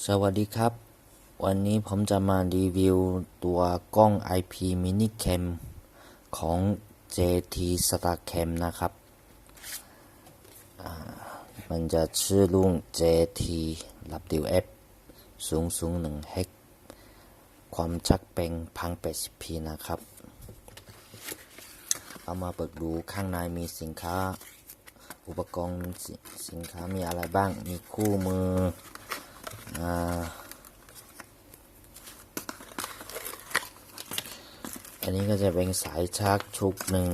สวัสดีครับ วันนี้ผมจะมารีวิวตัวกล้อง IP Mini Cam ของ JT Starcam นะครับ มันจะชื่อรุ่น JT WF สูงสูง1เฮกความชักเป็นพัง 80p นะครับ เอามาเปิดดูข้างในมีสินค้า อุปกรณ์สสินค้ามีอะไรบ้าง มีคู่มือ อันนี้ก็จะเป็นสายชาร์จชุบหนึ่ง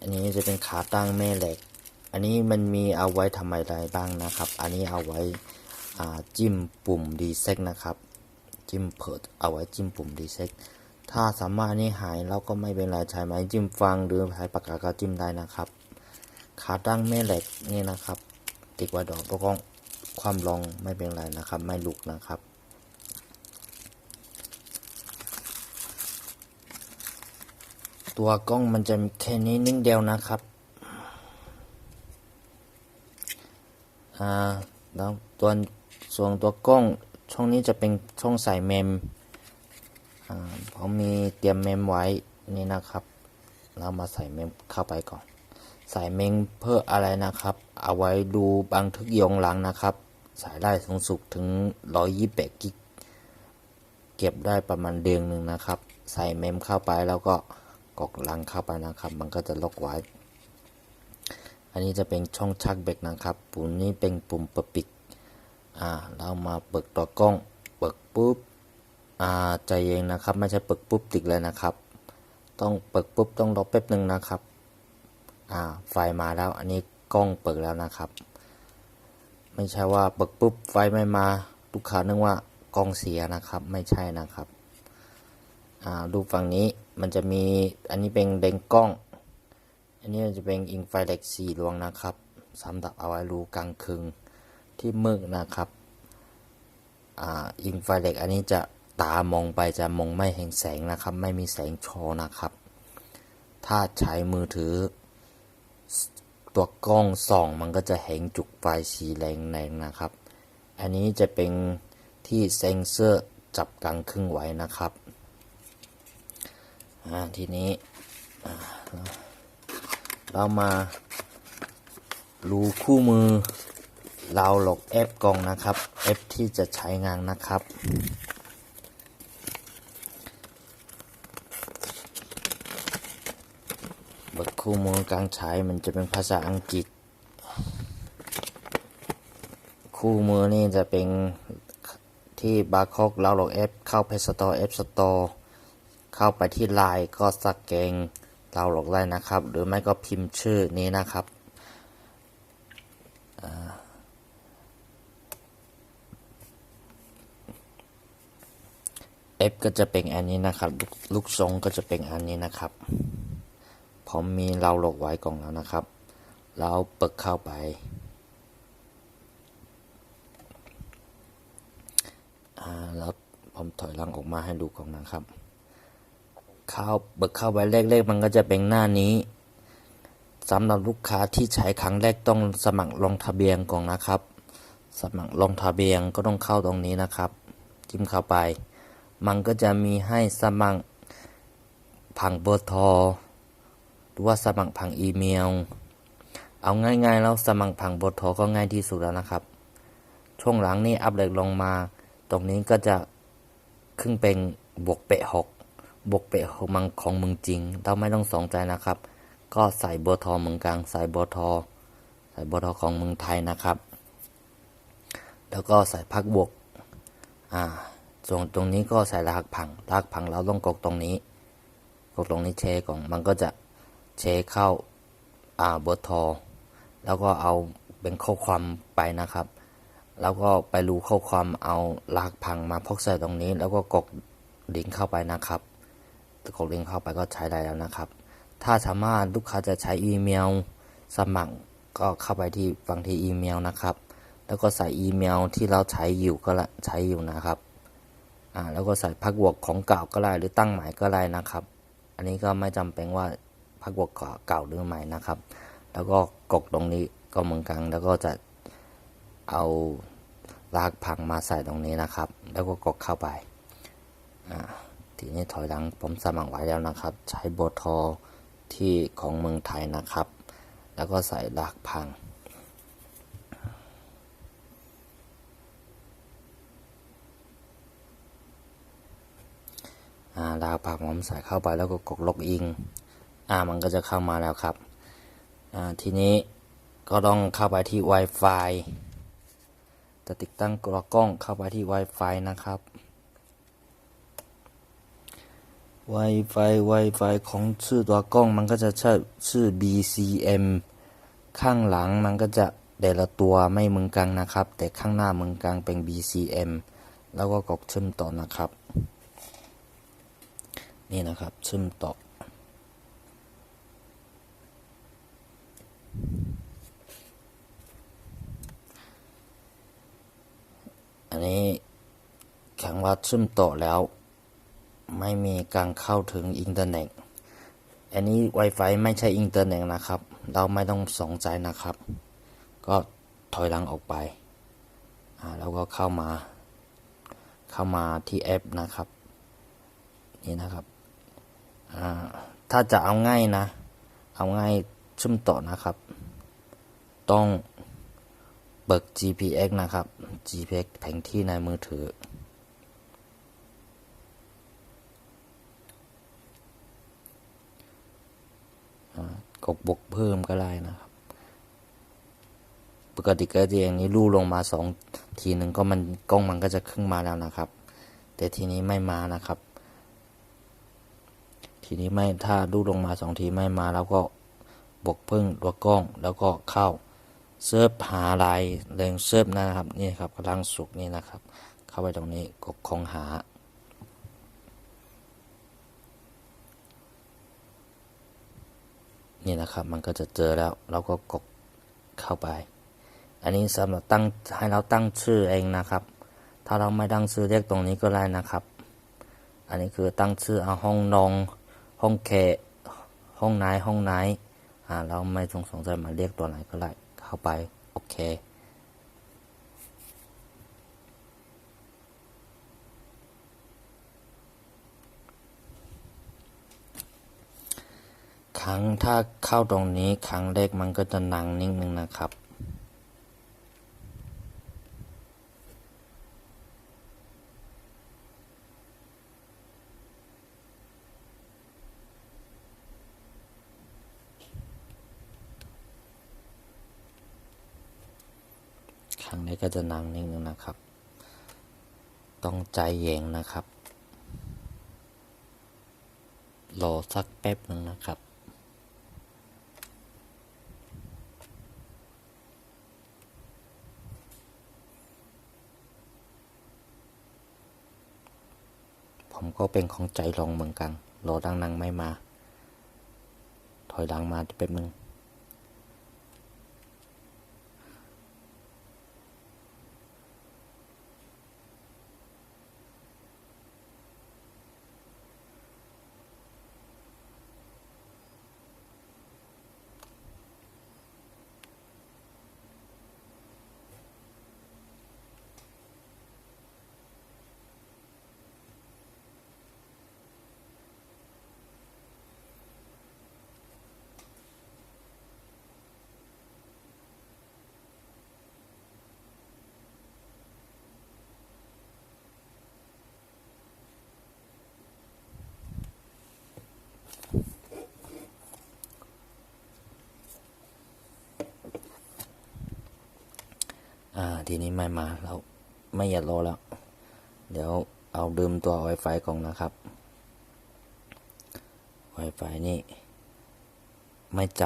อันนี้จะเป็นขาตั้งแม่เหล็ก อันนี้มันมีเอาไว้ทำอะไรบ้างนะครับ อันนี้เอาไว้จิ้มปุ่มรีเซ็ตนะครับ จิ้มเพิดเอาไว้จิ้มปุ่มรีเซ็ตถ้าสามารถนี่หายแล้วก็ไม่เป็นไรใช้ไม้จิ้มฟังหรือใช้ปากกาก็จิ้มได้นะครับ ขาตั้งแม่เหล็กนี่นะครับ ติดไว้ดอกแล้วก็ ความลงไม่เป็นไรนะครับ ไม่หลุกนะครับ ตัวกล้องมันจะแค่นี้นิ่งเดียวนะครับอ่าแล้วตัวส่วนตัวกล้องช่องนี้จะเป็นช่องใส่เมมอ่าผมมีเตรียมเมมไว้นี่นะครับ เรามาใส่เมมเข้าไปก่อนใส่เมมเพื่ออะไรนะครับ เอาไว้ดูบันทึกย้อนหลังนะครับ สายได้สูงสุดถึง 128 กิก เก็บได้ประมาณเดือนหนึ่งนะครับ ใส่เมมเข้าไปแล้วก็กรอกลังเข้าไปนะครับ มันก็จะล็อกไว้ อันนี้จะเป็นช่องชักเบรกนะครับ ปุ่มนี้เป็นปุ่มเปิดปิด อ่า เรามาเปิดตัวกล้อง เปิดปุ๊บ อ่า ใจเย็นนะครับ ไม่ใช่เปิดปุ๊บติดเลยนะครับ ต้องเปิดปุ๊บต้องรอแป๊บหนึ่งนะครับ อ่า ไฟมาแล้ว อันนี้กล้องเปิดแล้วนะครับ ไม่ใช่ว่าเปิดปุ๊บไฟไม่มาลูกค้านึกว่ากล้องเสียนะครับ ไม่ใช่นะครับดูฝั่งนี้มันจะมีอันนี้เป็นเด้งกล้อง อันนี้จะเป็นอิงไฟเล็กสีดวงนะครับสำหรับเอาไว้รูกลางคืนที่มืดนะครับอิงไฟเล็กอันนี้จะตามองไปจะมองไม่เห็นแสงนะครับ ไม่มีแสงโชว์นะครับ ถ้าใช้มือถือ ตัวกล้องส่องมันก็จะเห็นจุกไฟสีแรงๆนะครับ อันนี้จะเป็นที่เซนเซอร์จับกลางครึ่งไว้นะครับทีนี้เรามารูคู่มือเราหลกแอปกล่องนะครับแอปที่จะใช้งานนะครับ บท คู่มือการใช้มันจะเป็นภาษาอังกฤษ คู่มือนี่จะเป็นที่บาร์โคกเราหลอกแอปเข้า Play Store App Store เข้าไปที่ไลน์ก็สแกนเราหลอกได้นะครับ หรือไม่ก็พิมพ์ชื่อนี้นะครับอ่าแอปก็จะเป็นอันนี้นะครับ ลูกทรงก็จะเป็นอันนี้นะครับ ผมมีเราหลกไว้กล่องแล้วนะครับเราเปิดเข้าไป แล้วผมถอยหลังออกมาให้ดูกล่องนะครับ เข้าเปิดเข้าไปเลขๆมันก็จะเป็นหน้านี้สำหรับลูกค้าที่ใช้ครั้งแรกต้องสมัครลงทะเบียนก่อนนะครับ สมัครลงทะเบียนก็ต้องเข้าตรงนี้นะครับ จิ้มเข้าไป มันก็จะมีให้สมัครผังเบอร์โทร รือว่าสมัครผังอีเมล เอาง่ายๆแล้วสมัครผังเบอร์โทก็ง่ายที่สุดแล้วนะครับ ช่วงหลังนี่อัปเดตลงมา ตรงนี้ก็จะขึ้นเป็นบวกเปะหกบวกเปะของมังของมึงจริง เราไม่ต้องสนใจนะครับ ก็ใส่บอร์โทเมืองกลางใส่บอร์โทใส่บอร์โทของเมืองไทยนะครับ แล้วก็ใส่พักบวกอ่าส่วนตรงนี้ก็ใส่รหัสผังรหัสผังเราต้องกดตรงนี้กดตรงนี้เชก่อนมันก็จะ เชเข้าอ่าเบอร์ทรแล้วก็เอาเป็นข้อความไปนะครับ แล้วก็ไปรูข้อความเอารหัสผังมาพกใส่ตรงนี้ แล้วก็กดลิงก์เข้าไปนะครับกดลิงก์เข้าไปก็ใช้ได้แล้วนะครับ ถ้าสามารถลูกค้าจะใช้อีเมล สมัครก็เข้าไปที่ฟังที่อีเมลนะครับ แล้วก็ใส่อีเมลที่เราใช้อยู่ก็ละใช้อยู่นะครับอ่าแล้วก็ใส่พักบวกของเก่าก็ได้หรือตั้งหม่ก็ได้นะครับ อันนี้ก็ไม่จำเป็นว่า พักบวกเก่าหรือใหม่นะครับ แล้วก็กดตรงนี้ก็เหมือนกันแล้วก็จะเอาลากผังมาใส่ตรงนี้นะครับ แล้วก็กดเข้าไปทีนี้ถอยหลังผมสมัครไว้แล้วนะครับ ใช้บททอที่ของเมืองไทยนะครับ แล้วก็ใส่ลากพังอ่าลากผังผมใส่เข้าไปแล้วก็กดล็อกอิน อ่ามันก็จะเข้ามาแล้วครับอ่าทีนี้ก็ต้องเข้าไปที่ Wi-Fi จะติดตั้งกล้องเข้าไปที่ Wi-Fi นะครับ Wi-Fi Wi-Fi ของชื่อตัวกล้องมันก็จะใช้ชื่อ BCM ข้างหลังมันก็จะแต่ละตัวไม่เหมือนกันนะครับ แต่ข้างหน้าเหมือนกันเป็น BCM แล้วก็กดเชื่อมต่อนะครับ นี่นะครับเชื่อมต่อ นนี้ครั้งว่าชื่มต่อแล้ว ไม่มีการเข้าถึงอินเทอร์เน็ต อันนี้ Wi-Fi ไม่ใช่อินเทอร์เน็ตนะครับ เราไม่ต้องสนใจนะครับ ก็ถอยหลังออกไปอ่าแล้วก็เข้ามา เข้ามาที่แอปนะครับ นี่นะครับอ่าถ้าจะเอาง่ายนะ เอาง่ายชื่มต่อนะครับ ต้อง เบิก GPS นะครับ GPS แผนที่ในมือถือ กดบวกเพิ่มก็ได้นะครับ ปกติก็จะอย่างนี้ลู่ลงมาสองทีหนึ่งก็มันกล้องมันก็จะขึ้นมาแล้วนะครับ แต่ทีนี้ไม่มานะครับ ทีนี้ไม่ถ้าลู่ลงมาสองทีไม่มาแล้วก็บวกเพิ่มตัวกล้องแล้วก็เข้า เซิร์ฟหาลายเรงเซิร์ฟนะครับนี่ครับกำลังสุกนี่นะครับ เข้าไปตรงนี้กดคงหา นี่นะครับมันก็จะเจอแล้วเราก็กดเข้าไป อันนี้สำหรับตั้งให้เราตั้งชื่อเองนะครับ ถ้าเราไม่ตั้งชื่อเรียกตรงนี้ก็ได้นะครับ อันนี้คือตั้งชื่อเอาห้องนองห้องแขกห้องไหนห้องไหนอ่าเราไม่สงสงใจมาเรียกตัวไหนก็ได้ เข้าไป โอเค ครั้งถ้าเข้าตรงนี้ครั้งแรกมันก็จะนังนิดนึงนะครับ ครั้งนี้ก็จะนังนิดนึงนะครับ ต้องใจเย็นนะครับ รอสักแป๊บหนึ่งนะครับผมก็เป็นของใจลองเหมือนกัน รอดังนังไม่มา ถอยหลังมาแป๊บหนึ่ง อ่า ทีนี้ไม่มาเราไม่อยากรอแล้ว เดี๋ยวเอาดื่มตัว Wi-Fi ก่อนนะครับ Wi-Fi นี่ ไม่จ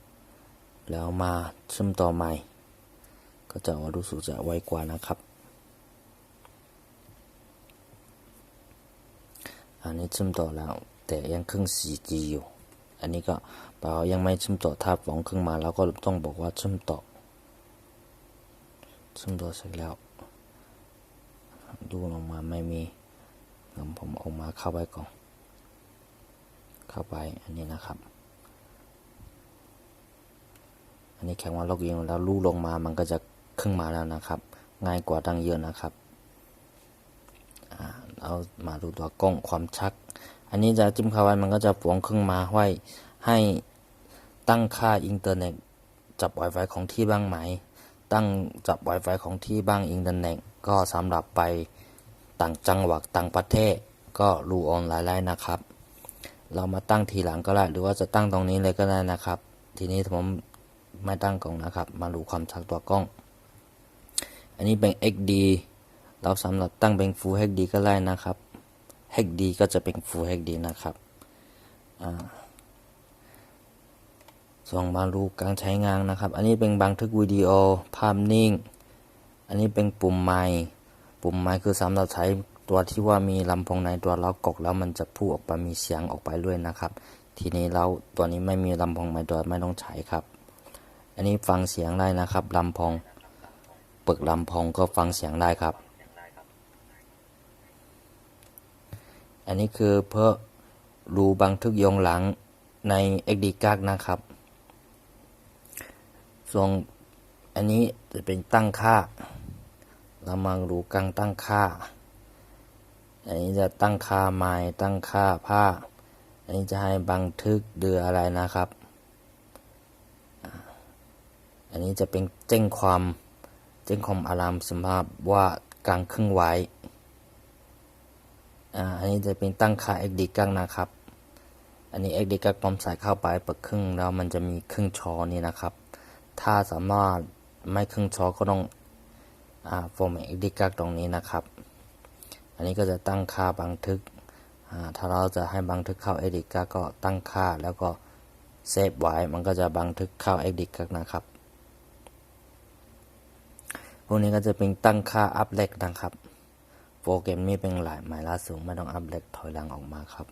ำแล้วมาเชื่อมต่อใหม่ ก็จะรู้สึกจะไวกว่านะครับอันนี้เชื่อมต่อแล้ว แต่ยังเครื่อง 4G อยู่ อันนี้ก็เปล่ายังไม่เชื่อมต่อถ้าฟองขึ้นมาแล้วก็ต้องบอกว่าเชื่อมต่อ เชื่อมต่อเสร็จแล้ว ดูออกมาไม่มีงั้นผมออกมาเข้าไปก่อน เข้าไปอันนี้นะครับ อันนี้แข็งว่าล็อกอินแล้วลู่ลงมามันก็จะขึ้นมาแล้วนะครับ ง่ายกว่าตั้งเยอะนะครับเรามาดูตัวกล้องความชักอันนี้จะจิ้มเข้าไว้มันก็จะฟวงขึ้นมาไว้ให้ตั้งค่าอินเทอร์เน็ตจับ Wi-Fi ของที่บ้างไหม ตั้งจับ Wi-Fi ของที่บ้างอินเทอร์เน็ตก็สำหรับไปต่างจังหวัดต่างประเทศ ก็รูออนไลน์ได้นะครับ เรามาตั้งทีหลังก็ได้หรือว่าจะตั้งตรงนี้เลยก็ได้นะครับ ทีนี้ผมไม่ตั้งกล้องนะครับ มาดูความชักตัวกล้อง อันนี้เป็น XD เราสำหรับตั้งเป็น Full HD ก็ได้นะครับ HD ก็จะเป็น Full HD นะครับอ่า ส่งมาดูการใช้งานนะครับ อันนี้เป็นบันทึกวิดีโอภาพนิ่ง อันนี้เป็นปุ่มไมค์ปุ่มไมค์คือสำหรับใช้ตัวที่ว่ามีลำโพงในตัวเรากดแล้วมันจะพูดออกไปมีเสียงออกไปด้วยนะครับ ทีนี้เราตัวนี้ไม่มีลำโพงในตัวไม่ต้องใช้ครับ อันนี้ฟังเสียงได้นะครับลำโพงเปิดลำโพงก็ฟังเสียงได้ครับ อันนี้คือเพื่อรูบันทึกยอนหลังใน XD c a r นะครับ ส่วนอันนี้จะเป็นตั้งค่าเรามาดูกังตั้งค่า อันนี้จะตั้งค่าไม้ตั้งค่าผ้าอันนี้จะให้บันทึกเดืออะไรนะครับ อันนี้จะเป็นแจ้งความแจ้งความอารามสำหรับว่ากลางครึ่งไว้ อันนี้จะเป็นตั้งค่า XD กังนะครับ อันนี้ XD กังพร้อมใส่เข้าไปเปิดครึ่งแล้วมันจะมีครึ่งชอนี่นะครับ ถ้าสามารถไม่ครึ่งชอก็ต้องอ่าโฟร์แมต XD กักตรงนี้นะครับ อันนี้ก็จะตั้งค่าบันทึกถ้าเราจะให้บันทึกเข้า XD กักก็ตั้งค่าแล้วก็เซฟไว้มันก็จะบันทึกเข้า XD กักนะครับพวกนี้ก็จะเป็นตั้งค่าอัพเล็กนะครับ โปรแกรมนี้เป็นหลายหมายล่าสูงไม่ต้องอัพเล็กถอยหลังออกมาครับ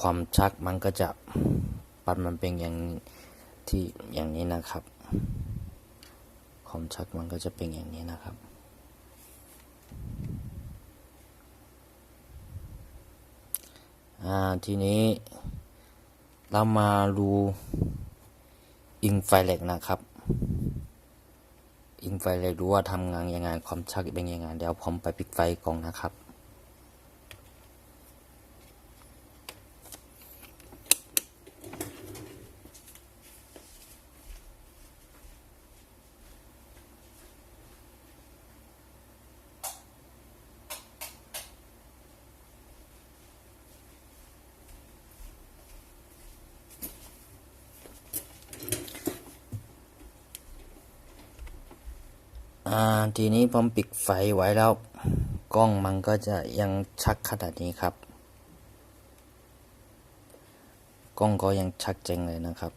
ความชักมันก็จะ ปัดมันเป็นอย่างที่อย่างนี้นะครับความชักมันก็จะเป็นอย่างนี้นะครับทีนี้เรามาดูอิงไฟเล็กนะครับ อิงไฟเล็กดูว่าทำงานยังไงความชักเป็นยังไงเดี๋ยวผมไปปิดไฟก่อนนะครับ อ่าทีนี้ผมปิดไฟไว้แล้ว กล้องมันก็จะยังชักขนาดนี้ครับ กล้องก็ยังชักเจงเลยนะครับ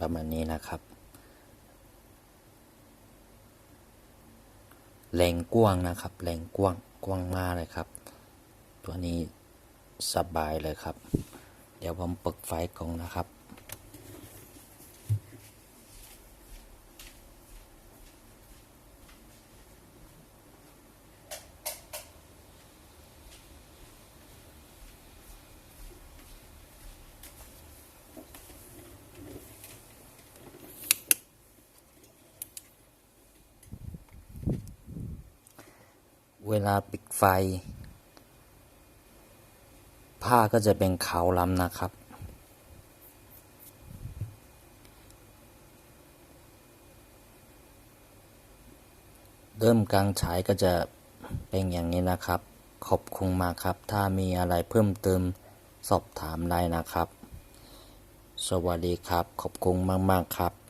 ประมาณนี้นะครับ แรงกว้างนะครับ แรงกว้างกว้างมากเลยครับ ตัวนี้สบายเลยครับ เดี๋ยวผมเปิดไฟกองนะครับ เวลาปิดไฟ ผ้าก็จะเป็นขาวล้ำนะครับ เริ่มกลางฉายก็จะเป็นอย่างนี้นะครับ ขอบคุณมากครับ ถ้ามีอะไรเพิ่มเติมสอบถามได้นะครับ สวัสดีครับ ขอบคุณมาก ๆ ครับ